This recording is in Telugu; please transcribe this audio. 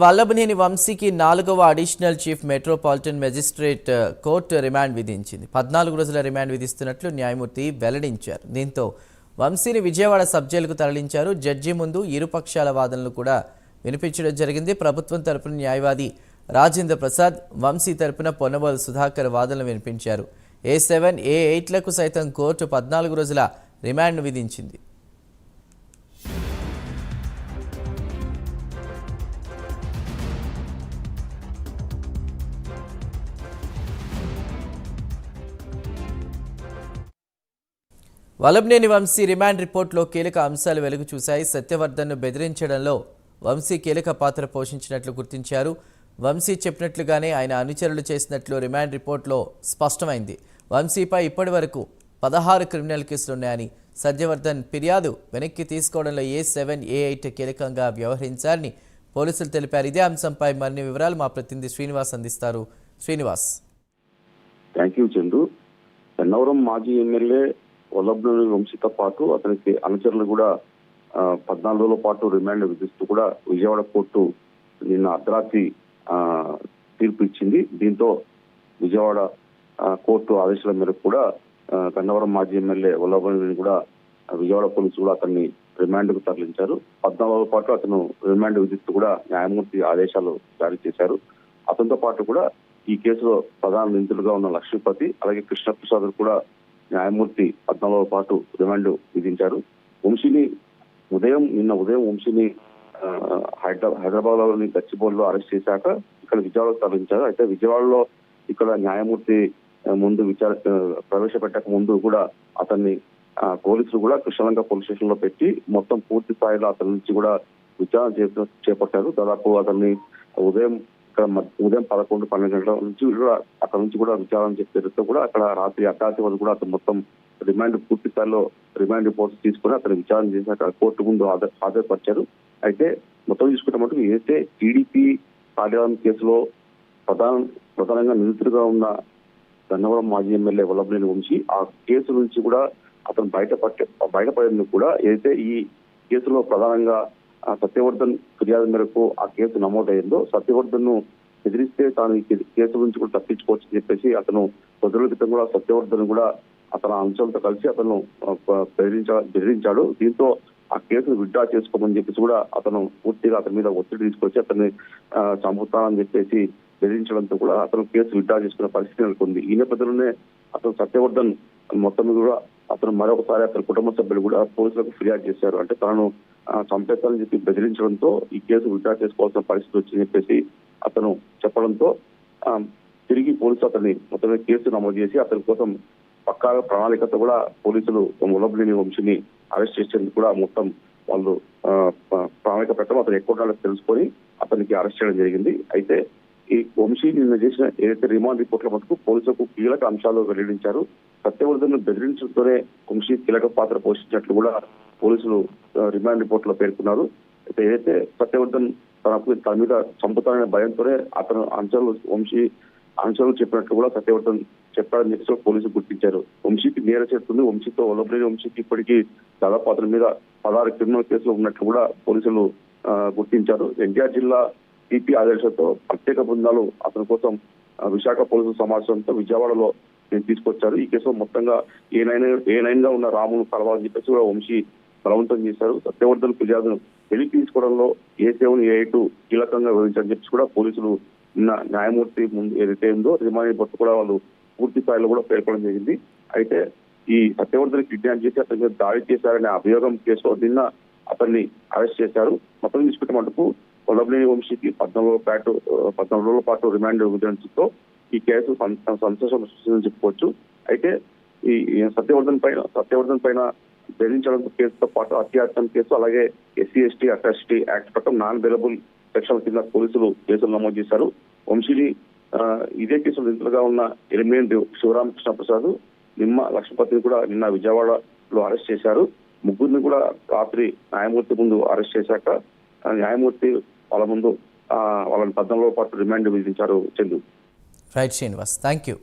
వల్లభనేని వంశీకి నాలుగవ additional chief metropolitan magistrate uh, court remand విధించింది. పద్నాలుగు రోజుల రిమాండ్ విధిస్తున్నట్లు న్యాయమూర్తి వెల్లడించారు. దీంతో వంశీని విజయవాడ సబ్ జైలుకు తరలించారు. జడ్జి ముందు ఇరుపక్షాల వాదనలు కూడా వినిపించడం జరిగింది. ప్రభుత్వం తరపున న్యాయవాది రాజేంద్ర ప్రసాద్ వంశీ తరపున పొన్నబోలు సుధాకర్ వాదనలు వినిపించారు. ఏ సెవెన్ ఏ ఎయిట్లకు సైతం కోర్టు పద్నాలుగు రోజుల రిమాండ్ విధించింది. వలభనేని వంశీ రిమాండ్ రిపోర్ట్లో కీలక అంశాలు వెలుగు చూశాయి సత్యవర్ధన్ను బెదిరించడంలో వంశీ కీలక పాత్ర పోషించినట్లు గుర్తించారు. వంశీ చెప్పినట్లుగానే ఆయన అనుచరులు చేసినట్లు రిమాండ్ రిపోర్ట్లో స్పష్టమైంది. వంశీపై ఇప్పటి వరకు పదహారు క్రిమినల్ కేసులున్నాయని సత్యవర్ధన్ ఫిర్యాదు వెనక్కి తీసుకోవడంలో ఏ సెవెన్ ఏ ఎయిట్ కీలకంగా వ్యవహరించారని పోలీసులు తెలిపారు. ఇదే అంశంపై మరిన్ని వివరాలు మా ప్రతినిధి శ్రీనివాస్ అందిస్తారు. Srinivas. Thank you Chandu. Gannavaram మాజీ ఎమ్మెల్యే వల్లభనేని వంశీతో పాటు అతనికి అనుచరులు కూడా పద్నాలుగులో పద్నాలుగు రోజుల పాటు రిమాండ్ విధిస్తూ కూడా విజయవాడ కోర్టు నిన్న అర్ధరాత్రి తీర్పు ఇచ్చింది. దీంతో విజయవాడ కోర్టు ఆదేశాల మేరకు కూడా గన్నవరం మాజీ ఎమ్మెల్యే వల్లభనేని కూడా విజయవాడ పోలీసు కూడా అతన్ని రిమాండ్కు తరలించారు. పద్నాలుగు పాటు అతను రిమాండ్ విధిస్తూ కూడా న్యాయమూర్తి ఆదేశాలు జారీ చేశారు. అతనితో పాటు కూడా ఈ కేసులో ప్రధాన నిందితులుగా ఉన్న లక్ష్మీపతి అలాగే కృష్ణప్రసాద్ కూడా న్యాయమూర్తి పద్నాలుగు పాటు రిమాండ్ విధించారు. వంశీని ఉదయం నిన్న ఉదయం వంశీని హైదరా హైదరాబాద్లోని గచ్చిబౌలిలో అరెస్ట్ చేశాక ఇక్కడ విజయవాడకు తరలించారు. అయితే విజయవాడలో ఇక్కడ న్యాయమూర్తి ముందు విచార ప్రవేశపెట్టక ముందు కూడా అతన్ని పోలీసులు కూడా కృష్ణలంక పోలీస్ స్టేషన్లో పెట్టి మొత్తం పూర్తి స్థాయిలో అతని నుంచి కూడా విచారణ చేపట్టారు. దాదాపు అతన్ని ఉదయం ఇక్కడ ఉదయం పదకొండు పన్నెండు గంటల నుంచి కూడా అక్కడ నుంచి కూడా విచారణ చేస్తే కూడా అక్కడ రాత్రి అర్ధరాత్రి వరకు కూడా అతను మొత్తం రిమాండ్ పూర్తి స్థాయిలో రిమాండ్ రిపోర్ట్స్ తీసుకుని అతను విచారణ చేసి అక్కడ కోర్టు ముందు హాజరు హాజరుపరిచారు. అయితే మొత్తం చూసుకుంటే మటుకు ఏదైతే టీడీపీ కార్యాలయం కేసులో ప్రధాన ప్రధానంగా నిందితుడిగా ఉన్న గన్నవరం మాజీ ఎమ్మెల్యే వల్లభనేని వంశీ ఆ కేసు నుంచి కూడా అతను బయటపట్టే బయటపడేందుకు కూడా ఏదైతే ఈ కేసులో ప్రధానంగా సత్యవర్ధన్ ఫిర్యాదు మేరకు ఆ కేసు నమోదైందో సత్యవర్ధన్ను ఎదిరిస్తే తాను ఈ కేసు నుంచి కూడా తప్పించుకోవచ్చు అని చెప్పేసి అతను కొద్ది క్రితం కూడా సత్యవర్ధన్ కూడా అతని అంశాలతో కలిసి అతను బెదిరించాడు. దీంతో ఆ కేసును విడ్డా చేసుకోమని చెప్పేసి కూడా అతను పూర్తిగా అతని మీద ఒత్తిడి తీసుకొచ్చి అతన్ని చంపుతానని చెప్పేసి బెదిరించడంతో కూడా అతను కేసు విడ్డా చేసుకునే పరిస్థితి నెలకొంది. ఈ నేపథ్యంలోనే అతను సత్యవర్ధన్ మొత్తం కూడా అతను మరొకసారి అతని కుటుంబ సభ్యులు కూడా పోలీసులకు ఫిర్యాదు చేశారు. అంటే తనను చంపేస్తానని చెప్పి బెదిరించడంతో ఈ కేసు విడ్డా చేసుకోవాల్సిన పరిస్థితి వచ్చిందని చెప్పేసి అతను చెప్పడంతో తిరిగి పోలీసులు అతన్ని మొత్తమే కేసు నమోదు చేసి అతని కోసం పక్కా ప్రణాళికతో కూడా పోలీసులు ములబిని వంశీని అరెస్ట్ చేసేందుకు కూడా మొత్తం వాళ్ళు ప్రణాళిక ప్రకారం అతను ఎక్కువ తెలుసుకొని అతనికి అరెస్ట్ చేయడం జరిగింది. అయితే ఈ వంశీ నిన్న చేసిన ఏదైతే రిమాండ్ రిపోర్ట్ల మటుకు పోలీసులకు కీలక అంశాలు వెల్లడించారు. సత్యవర్ధన్ బెదిరించడంతోనే వంశీ కీలక పాత్ర పోషించినట్లు కూడా పోలీసులు రిమాండ్ రిపోర్ట్లో పేర్కొన్నారు. అయితే ఏదైతే సత్యవర్ధన్ తనకు తన మీద చంపుతాననే భయంతోనే అతను అంశాలు వంశీ అంశాలు చెప్పినట్లు కూడా సత్యవర్ధన్ చెప్పాడని చెప్పి పోలీసులు గుర్తించారు. వంశీకి నేర చేస్తుంది వంశీతో ఒలబ్లేని వంశీకి ఇప్పటికీ దాదాపు అతని మీద పదహారు క్రిమినల్ కేసులు ఉన్నట్లు కూడా పోలీసులు గుర్తించారు. ఎన్టీఆర్ జిల్లా సిపి ఆదేశాలతో ప్రత్యేక బృందాలు అతని కోసం విశాఖ పోలీసు సమావేశంతో విజయవాడలో నేను తీసుకొచ్చారు. ఈ కేసులో మొత్తంగా ఏ నైన్ ఏ నైన్గా ఉన్న రామును కలవాలని చెప్పేసి కూడా వంశీ బలవంతం చేశారు. సత్యవర్ధన్ ఫిర్యాదును వెలికి తీసుకోవడంలో ఏ సెవెన్ ఏ ఎయిట్ కీలకంగా వివరించారని చెప్పి కూడా పోలీసులు నిన్న న్యాయమూర్తి ముందు ఏదైతే ఉందో రిమాండ్ రిపోర్ట్ కూడా వాళ్ళు పూర్తి స్థాయిలో కూడా పేర్కొనడం జరిగింది. అయితే ఈ సత్యవర్ధన్ కిడ్నాప్ చేసి అతని దాడి చేశారనే అభియోగం కేసులో నిన్న అతన్ని అరెస్ట్ చేశారు. మొత్తం తీసుకుంటే మటుకు కొలబలేని వంశీకి పద్నాలుగు పాటు పద్నాలుగు రోజుల పాటు రిమాండ్ విధించడంతో ఈ కేసు సంతోషం చెప్పుకోవచ్చు. అయితే ఈ సత్యవర్ధన్ పైన సత్యవర్ధన్ పైన బెదిరించడం కేసుతో పాటు అత్యాచారం కేసు అలాగే ఎస్సీ ఎస్టీ అట్రాసిటీ యాక్ట్ ప్రకారం నాన్ అవైలబుల్ సెక్షన్ కింద పోలీసులు కేసులు నమోదు చేశారు. వంశీని ఇదే కేసులో నిందితులుగా ఉన్న ఎలిమినేట్ శివరామకృష్ణ ప్రసాద్ నిమ్మ లక్ష్మపతిని కూడా నిన్న విజయవాడలో అరెస్ట్ చేశారు. ముగ్గురిని కూడా రాత్రి న్యాయమూర్తి ముందు అరెస్ట్ చేశాక న్యాయమూర్తి వాళ్ళ ముందు వాళ్ళని పద్నాలుగు పాటు రిమాండ్ విధించారు Chandu right Srinivas thank you